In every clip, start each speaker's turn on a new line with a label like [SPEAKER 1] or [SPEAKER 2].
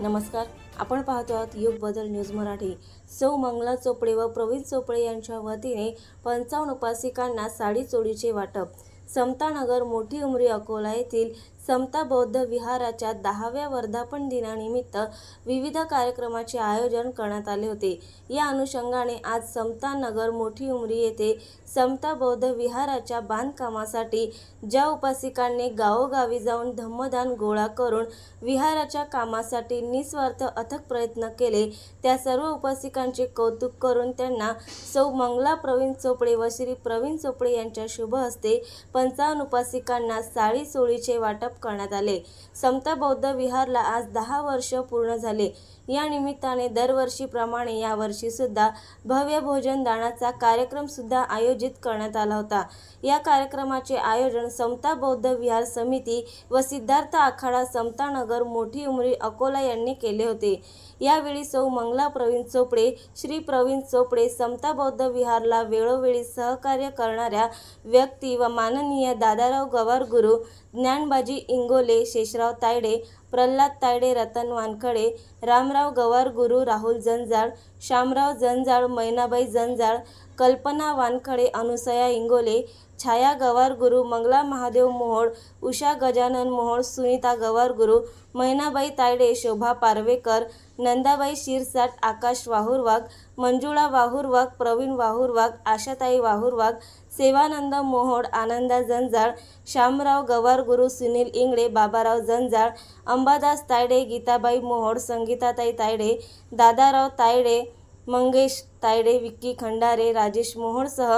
[SPEAKER 1] नमस्कार. आपण पाहतो आहात युग बदल न्यूज मराठी. सौ मंगला चोपडे व प्रवीण चोपडे यांच्या वतीने पंचावन्न उपासिकांना साडी चोळीचे वाटप. समतानगर मोठी उमरी अकोला येथील समता बौद्ध विहाराच्या दहाव्या वर्धापन दिनानिमित्त विविध कार्यक्रमाचे आयोजन करण्यात आले होते. या अनुषंगाने आज समता नगर मोठी उमरी येथे समता बौद्ध विहाराच्या बांधकामासाठी ज्या उपासिकांनी गावोगावी जाऊन धम्मदान गोळा करून विहाराच्या कामासाठी निस्वार्थ अथक प्रयत्न केले त्या सर्व उपासिकांचे कौतुक करून त्यांना सौ मंगला प्रवीण चोपडे व श्री प्रवीण चोपडे यांच्या शुभ हस्ते पंचावन्न उपासिकांना साळी सोळीचे वाटप करण्यात आले. समता बौद्ध विहारला आज दहा वर्ष पूर्ण झाले. या निमित्ताने दरवर्षीप्रमाणे यावर्षी सुद्धा भव्य भोजन दानाचा कार्यक्रम सुद्धा आयोजित करण्यात आला होता. या कार्यक्रमाचे आयोजन समता बौद्ध विहार समिती व सिद्धार्थ आखाडा समतानगर मोठी उमरी अकोला यांनी केले होते. यावेळी सौ मंगला प्रवीण चोपडे श्री प्रवीण चोपडे समता बौद्ध विहारला वेळोवेळी सहकार्य करणाऱ्या व्यक्ती व माननीय दादाराव गवार गुरु ज्ञानबाजी इंगोले शेषराव तायडे प्रल्हाद तायडे रतन वानखडे रामराव गवार गुरु राहुल जंजाळ श्यामराव जंजाळ मैनाबाई जंजाळ कल्पना वानखडे अनुसया इंगोले छाया गवार गुरु मंगला महादेव मोहोळ उषा गजानन मोहोळ सुनीता गवार गुरु मैनाबाई तायडे शोभा पारवेकर नंदाबाई शिरसाट आकाश वाहुरवाग मंजुळा वाहुरवाग प्रवीण वाहुरवाग आशाताई वाहुरवाग सेवानंद मोहोड आनंदा जंजाळ श्यामराव गवार गुरु सुनील इंगळे बाबाराव जंजाळ अंबादास तायडे गीताबाई मोहोड संगीताताई तायडे दादाराव तायडे मंगेश तायडे विक्की खंडारे राजेश मोहोडसह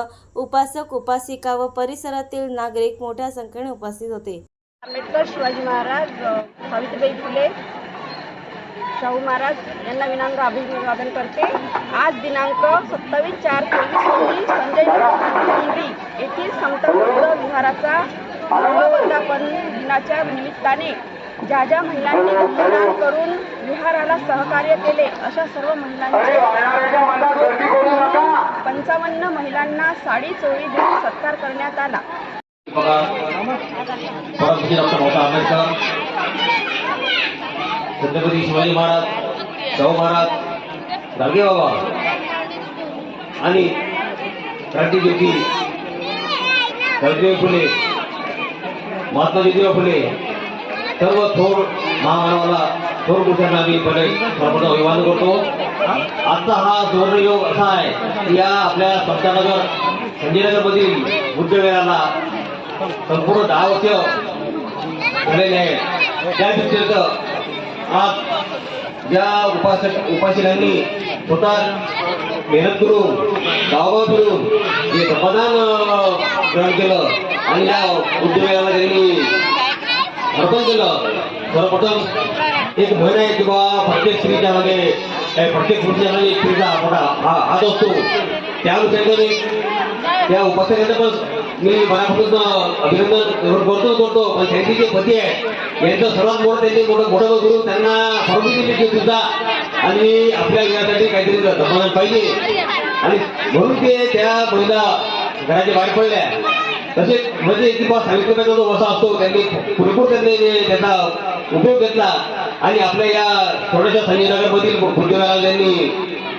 [SPEAKER 1] उपासक उपासिका व परिसरातील नागरिक मोठ्या संख्येने उपस्थित होते.
[SPEAKER 2] आंबेडकर शिवाजी महाराज सावित्रीबाई फुले शाहू महाराज यांना विनम्र अभिवादन करते. आज दिनांक सत्तावीस चार चोवीस रोजी संजय मंदिर येथील संत विहाराचा वर्धापन दिनाच्या निमित्ताने ज्या ज्या महिलांनी धर्मदान करून विहाराला सहकार्य केले अशा सर्व महिलांचे पंचावन्न महिलांना साडी चोळी देऊन सत्कार करण्यात आला.
[SPEAKER 3] बघा. परमपूज्य डॉक्टर बाबासाहेब आंबेडकर छत्रपती शिवाजी महाराज शाहू महाराज गाडगे बाबा आणि क्रांतीज्योती सावित्रीबाई फुले महात्मा ज्योतिबा फुले सर्व थोर महामानवाला थोर पुरुषांना आम्ही पहिले सर्वप्रथम अभिवादन करतो. आजचा हा सुवर्णयोग असा आहे की या आपल्या संतानगर संजयनगरमधील बुद्धविहाराला संपूर्ण दहा वर्ष झालेले आहे. त्या व्यतिरिक्त आज ज्या उपासक उपासकांनी स्वतः मेहनत करून गावगाव फिरून जे धर्मदान ग्रहण केलं आणि या उद्योगाला त्यांनी अर्पण केलं. सर्वप्रथम एक म्हण आहे की प्रत्येक स्त्रीच्या मागे प्रत्येक पुरुषाच्या मागे एक स्त्रीचा मोठा हा हात असतो. त्या अनुषंगाने त्या उपासकांना पण मी मनापासून अभिनंदन करतो करतो. पण त्यांचे जे पती आहे यांचं सर्वात मोठं त्यांनी मोठं मोठं करून त्यांना परमिती दिली सुद्धा. आणि आपल्या घरासाठी काहीतरी समाधान पाहिजे. आणि म्हणून ते त्या महिला घराच्या बाहेर पडल्या. तसेच म्हणजे की बा सावित्रीबाईचा जो वसा असतो त्यांनी भरपूर त्यांनी त्याचा उपयोग घेतला. आणि आपल्या या थोड्याशा संजयनगरमधील पृथ्वीराज यांनी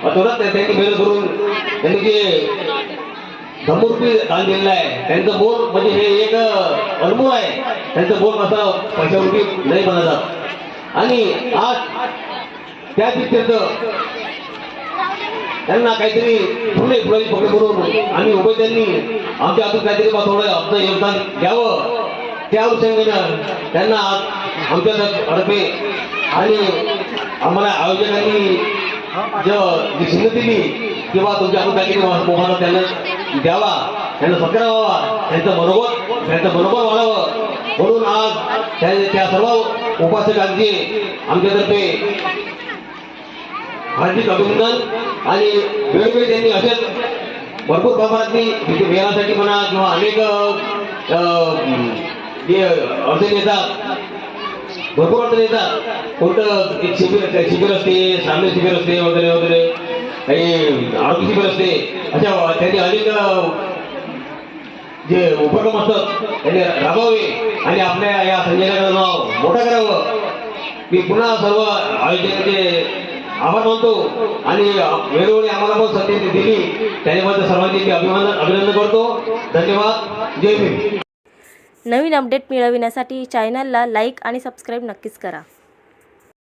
[SPEAKER 3] थोडं त्यांनी मेहनत करून त्यांनी जे धमूर्ती दान दिलेलं आहे त्यांचं बोल म्हणजे हे एक अनुभव आहे. त्यांचं बोल असं पैशावरती नाही बनत आणि आज त्या तिथ्यर्थ त्यांना काहीतरी फुले फुलाची पकड करून आम्ही उभे त्यांनी आमच्या हातून काहीतरी थोडं आपलं योगदान द्यावं. त्या अनुषंगानं त्यांना आज आमच्या अडपे आणि आम्हाला आयोजकांनी जो जी दिली किंवा तुमच्या हातून काहीतरी मोबाईल त्यांना द्यावा त्यांना सत्कार व्हावा त्यांचं मनोबल त्यांचं मनोबल वाढावं. म्हणून आज त्या त्या सर्व उपासकांची आमच्यातर्फे हार्दिक अभिनंदन आणि वेळोवेळी त्यांनी असेच भरपूर प्रमाणात तिथे वेळासाठी म्हणा किंवा अनेक अं, जे अडचणी येतात भरपूर अडचणी येतात. कोणतं एक शिबिर शिबिर असते सामने शिबिर असते वगैरे वगैरे. काही आरोग्य शिबिर असते. अशा त्यांनी अनेक जे उपक्रम असतात त्यांनी राबवावे आणि आपल्या या संजय नाव मोठं करावं. मी पुन्हा सर्व आयोजकांचे आभार मानतो आणि वेळोवेळी आम्हाला पण संधी दिली. त्याच्याबद्दल सर्वांचे मी अभिमान अभिनंदन करतो. धन्यवाद. जय भीम.
[SPEAKER 1] नवीन अपडेट मिळविण्यासाठी चॅनलला लाईक आणि सबस्क्राईब नक्कीच करा.